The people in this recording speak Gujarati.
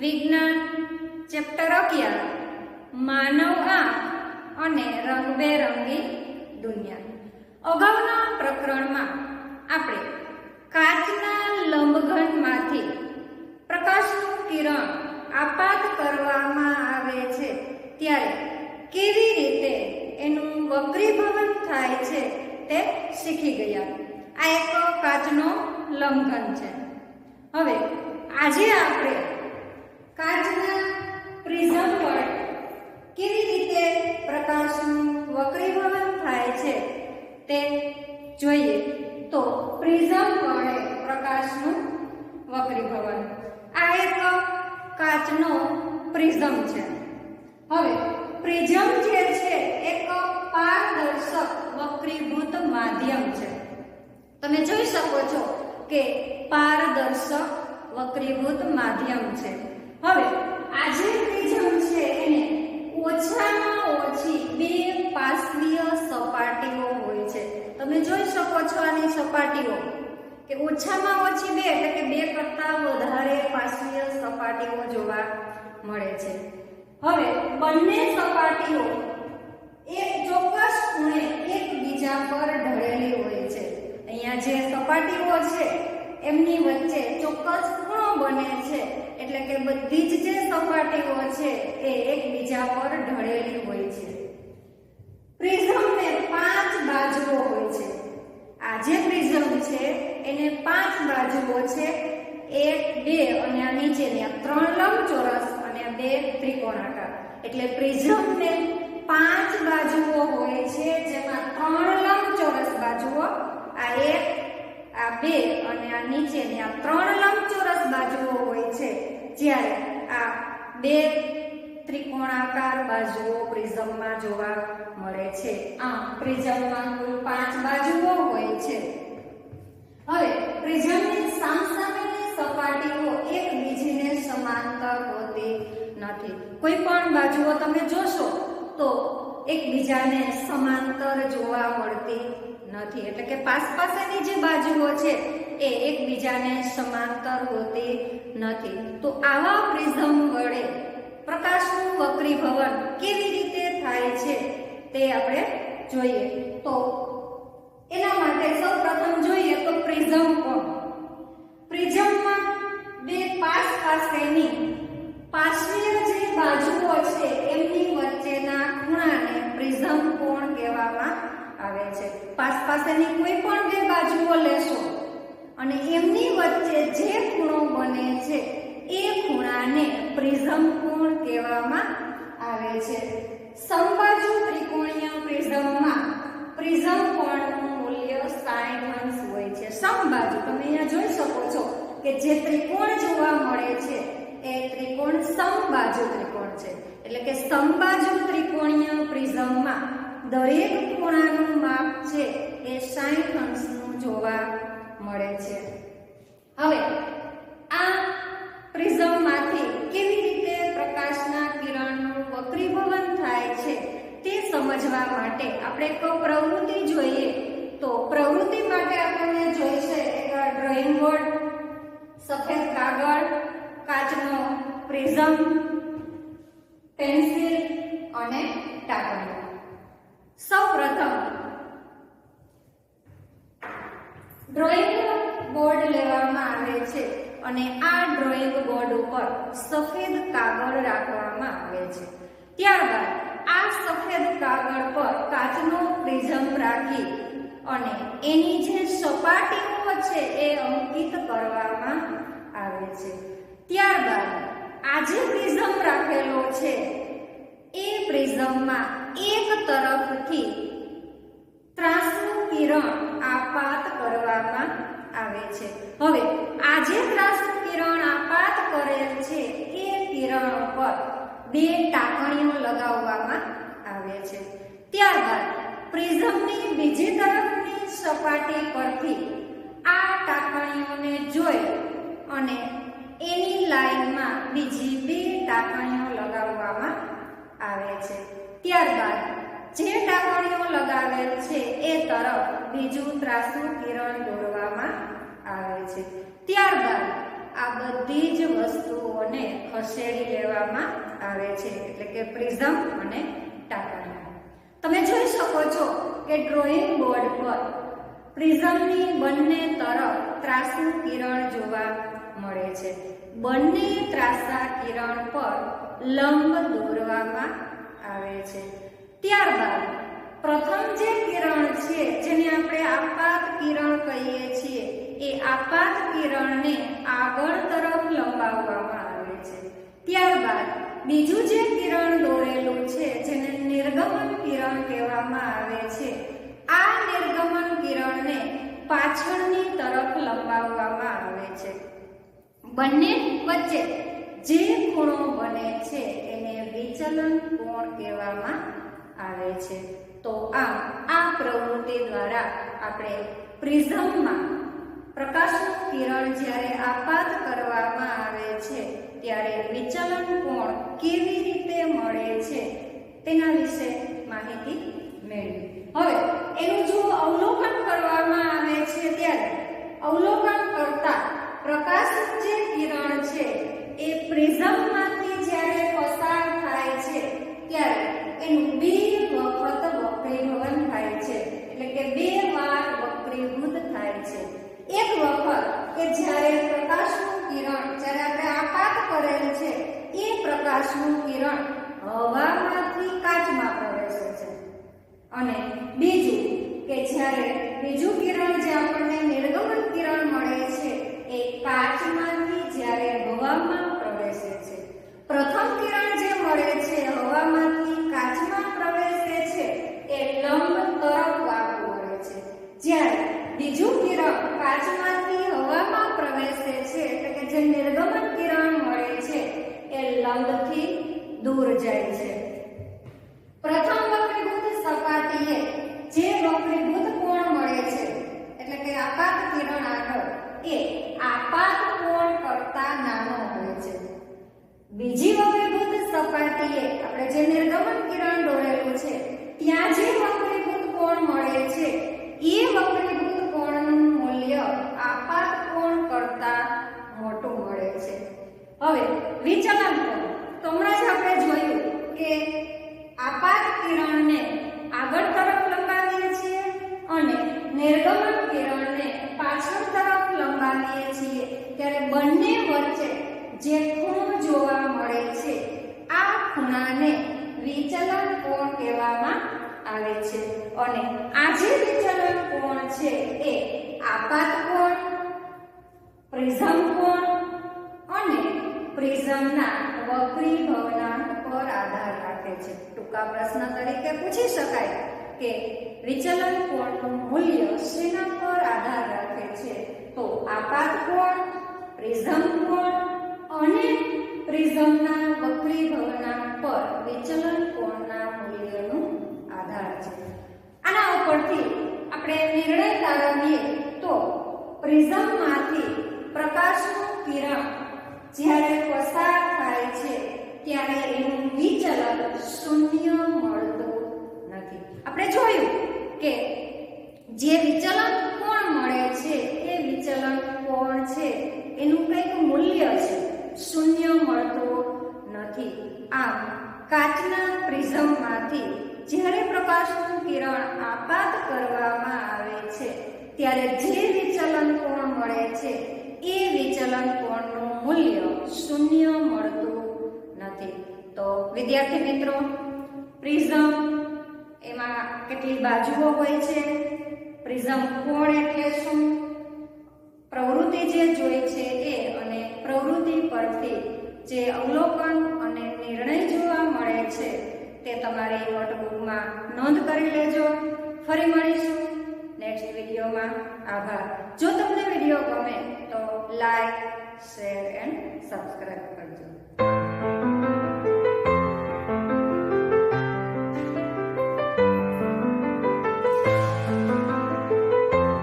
વિજ્ઞાન ચેપ્ટર અગિયાર, માનવ આંખ અને રંગબેરંગી દુનિયા. અગાઉના પ્રકરણમાં આપણે કાચના લંબઘનમાંથી પ્રકાશનું કિરણ આપાત કરવામાં આવે છે, ત્યારે કેવી રીતે એનું વક્રીભવન થાય છે તે શીખી ગયા. આ એક કાચનો લંબઘન છે. હવે આજે આપણે કાચના પ્રિઝમ પર કેવી રીતે પ્રકાશનું વક્રીભવન થાય છે તે જોઈએ તો પ્રિઝમ વડે પ્રકાશનું વક્રીભવન આ એક કાચનો પ્રિઝમ છે. હવે, પ્રિઝમ જે છે એક પારદર્શક વક્રીભૂત માધ્યમ છે. તમે જોઈ શકો છો કે પારદર્શક વક્રીભૂત માધ્યમ છે. હવે, આજે પ્રિઝમ છે એને? ઓછામાં ઓછી બે પાર્શ્વીય સપાટીઓ હોય છે. તમે જોઈ શકો છો આની સપાટીઓ. કે ઓછામાં ઓછી બે એટલે કે બે કરતા વધારે પાર્શ્વીય સપાટીઓ જોવા મળે છે. હવે, બંને સપાટીઓ એક ચોક્કસ ખૂણે એકબીજા પર ઢળેલી હોય છે. અહીંયા જે સપાટીઓ છે એમની વચ્ચે ચોક્કસ ખૂણો બને છે. એટલે કે બધી જ જે સપાટીઓ છે એ એકબીજા પર ઢળેલી હોય છે. પ્રિઝમને પાંચ બાજુઓ હોય છે. આ જે પ્રિઝમ છે, એને પાંચ બાજુઓ છે. એક, બે અને આ નીચેની આ ત્રણ લંબચોરસ અને આ બે ત્રિકોણાકાર. એટલે પ્રિઝમને પાંચ બાજુઓ હોય છે, જેમાં ત્રણ લંબચોરસ બાજુઓ, આ એક, આ બે આ નીચેની આ ત્રણ લંબચોરસ બાજુઓ હોય છે. જ્યારે આ બે ત્રિકોણાકાર બાજુઓ પ્રિઝમમાં જોવા મળે છે. આમ પ્રિઝમમાં કુલ પાંચ બાજુઓ હોય છે. હવે પ્રિઝમની સામસામેની સપાટીઓ એકબીજીને સમાંતર હોતી નથી. કોઈ પણ બાજુઓ તમે જોશો તો એકબીજાને સમાંતર જોવા મળતી નથી. એટલે કે પાસ પાસેની જે બાજુઓ છે એ એકબીજાને સમાંતર હોતી નથી. તો આવા પ્રિઝમ વડે પ્રકાશનું વક્રીભવન કેવી રીતે થાય છે તે આપણે જોઈએ. તો એના માટે સૌપ્રથમ જોઈએ તો પ્રિઝમ કોણ? પ્રિઝમમાં બે પાસ પાસેની પાર્શ્વીય જે બાજુઓ છે એમની વચ્ચેના ખૂણાને પ્રિઝમ કોણ કહેવામાં આવે છે. પાસ પાસેની કોઈ પણ બે બાજુઓ લેશો અને એમની વચ્ચે જે ખૂણો બને છે, એ ખૂણાને પ્રિઝમ કોણ કહેવામાં આવે છે? સમબાજુ ત્રિકોણીય પ્રિઝમમાં પ્રિઝમ કોણનું મૂલ્ય 60 અંશ હોય છે. સમબાજુ, તમે અહીંયા જોઈ શકો છો કે જે ત્રિકોણ જોવા મળે છે, એ ત્રિકોણ સમબાજુ ત્રિકોણ છે. એટલે કે સમબાજુ ત્રિકોણીય પ્રિઝમમાં દરેક ખૂણાનું માપ છે, એ 60 અંશનું જોવા મળે છે હવે આ પ્રિઝમમાંથી કેવી રીતે પ્રકાશના કિરણનું વક્રીભવન થાય છે તે સમજવા માટે આપણે એક પ્રવૃત્તિ જોઈએ તો પ્રવૃત્તિ માટે આપણને જોઈશે એક ડ્રોઈંગ બોર્ડ સફેદ કાગળ, કાચનો પ્રિઝમ, પેન્સિલ અને ટાંકણીઓ સૌપ્રથમ ડ્રોઈંગ બોર્ડ લેવામાં આવે છે અને આ ડ્રોઈંગ બોર્ડ ઉપર સફેદ કાગળ રાખવામાં આવે છે. ત્યારબાદ સફેદ કાગળ પર કાચનો પ્રિઝમ રાખી અને એની જે સપાટીઓ છે એ અંકિત કરવામાં આવે છે. ત્યારબાદ આ જે પ્રિઝમ રાખેલો છે, એ પ્રિઝમમાં એક તરફથી ત્રાસનું કિરણ આપાત કરવામાં આવે છે. હવે, આ જે ત્રાસનું કિરણ આપાત કરેલ છે, એ કિરણ પર બે ટાંકણીઓ લગાવવામાં આવે છે. ત્યારબાદ પ્રિઝમની બીજી તરફની સપાટી પરથી આ ટાંકણીઓને જોઈ અને એની લાઈનમાં બીજી બે ટાંકણીઓ લગાવવામાં આવે છે. ત્યારબાદ જે ટાંકણીઓ લગાવેલ છે એ તરફ બીજું ત્રાસું કિરણ દોરવામાં આવે છે. ત્યારબાદ આ બધી જ વસ્તુઓને ખસેડી લેવામાં આવે છે. એટલે કે પ્રિઝમ અને ટાંકણા તમે જોઈ શકો છો કે ડ્રોઈંગ બોર્ડ પર પ્રિઝમની બંને તરફ ત્રાસનું કિરણ જોવા મળે છે. બંને ત્રાસા કિરણ પર લંબ દોરવામાં આવે છે. ત્યારબાદ પ્રથમ જે કિરણ છે, જેને આપણે આપાત કિરણ કહીએ છીએ, એ આપાત કિરણને આગળ તરફ લંબાવવામાં આવે છે. ત્યારબાદ બીજું જે કિરણ દોરેલું છે, જેને નિર્ગમન કિરણ કહેવામાં આવે છે, આ નિર્ગમન કિરણને પાછળની તરફ લંબાવવામાં આવે છે. બંને વચ્ચે જે ખૂણો બને છે, એને વિચલન કોણ કહેવામાં આવે છે? તો આમ આ પ્રવૃત્તિ દ્વારા આપણે પ્રિઝમમાં પ્રકાશનું કિરણ જ્યારે આપાત કરવામાં આવે છે ત્યારે વિચલન કોણ કેવી રીતે મળે છે તેના વિશે માહિતી મેળવી. હવે એનું જો અવલોકન કરવામાં આવે છે ત્યારે અવલોકન કરતા પ્રકાશ જે કિરણ છે એ પ્રિઝમમાંથી જ્યારે પસાર થાય છે ત્યારે એનું બે વખત વક્રીભવન થાય છે એટલે કે બે વાર વક્રીભૂત થાય છે એક વખત કે જ્યારે પ્રકાશનું કિરણ જ્યારે આપણે આપાત કરેલ છે એ પ્રકાશનું કિરણ હવામાંથી કાચમાં પ્રવેશે છે. અને બીજું કે જ્યારે બીજું કિરણ જે આપણને નિર્ગમન કિરણ મળે છે, એ કાચમાંથી જ્યારે હવામાં પ્રવેશે છે. પ્રથમ કિરણ જે મળે છે, હવામાંથી કાચમાં પ્રવેશે છે, એ લંબ તરફ વાળું મળે છે. જ્યારે બીજું કિરણ કાચમાંથી હવામાં પ્રવેશે છે, એટલે કે જે નિર્ગમન કિરણ મળે છે, એ લંબથી દૂર જાય છે. પ્રથમ વક્રીભૂત સપાટીએ જે વક્રીભૂત કોણ મળે છે, એટલે કે આપાત કિરણ આગળ, એ આપાત કોણ કરતા નાનો હોય છે. બીજી વક્રીભૂત સપાટીએ આપણે જે નિર્ગમન કિરણ દોરેલું છે, ત્યાં જે વક્રીભૂત કોણ મળે છે, એ વક્રીભૂત કોણનું મૂલ્ય આપાત કોણ કરતા મોટું મળે છે. હવે વિચલન કોણ? તો જ આપણે જોયું કે આપાત કિરણને આગળ તરફ લંબાવીએ છીએ અને નિર્ગમન કિરણને પાછળ તરફ લંબાવીએ છીએ. ત્યારે બંને વચ્ચે જે ખૂણો જોવા મળે છે, આ ખૂણાને વિચલન કોણ કહેવામાં આવે છે? અને આ જે વિચલન કોણ છે એ આપાત કોણ, પ્રિઝમ કોણ અને પ્રિઝમના વક્રીભવનાંક પર આધાર રાખે છે. ટૂંકા પ્રશ્ન તરીકે પૂછી શકાય કે વિચલન કોણનું મૂલ્ય શેના પર આધાર રાખે છે? તો આપાત કોણ, પ્રિઝમ કોણ અને પ્રિઝમના વક્રીભવનાંક પર વિચલન કોણના મૂલ્યનું આધાર છે. આના ઉપરથી આપણે નિર્ણય તારવીએ તો પ્રિઝમમાંથી પ્રકાશનું કિરણ જ્યારે પસાર ત્યારે એનું વિચલન શૂન્ય મળતું નથી. આપણે જોયું કે જે વિચલન કોણ મળે છે, એ વિચલન કોણ છે? એનું કંઈક મૂલ્ય છે. શૂન્ય મળતું નથી. આમ, કાચના પ્રિઝમમાંથી જ્યારે પ્રકાશનું કિરણ આપાત કરવામાં આવે છે, ત્યારે જે વિચલન કોણ મળે છે, એ વિચલન કોણનું મૂલ્ય શૂન્ય તો વિદ્યાર્થી મિત્રો, પ્રિઝમ એમાં કેટલી બાજુઓ હોય છે? પ્રિઝમ કોણ એટલે શું? પ્રવૃત્તિ જે જોઈ છે એ અને પ્રવૃત્તિ પરથી જે અવલોકન અને નિર્ણય જોવા મળે છે તે તમારી નોટબુકમાં નોંધ કરી લેજો. ફરી મળીશું નેક્સ્ટ વિડીયોમાં. આભાર. જો તમને વીડિયો ગમે તો લાઈક શેર એન્ડ સબસ્ક્રાઈબ કરજો.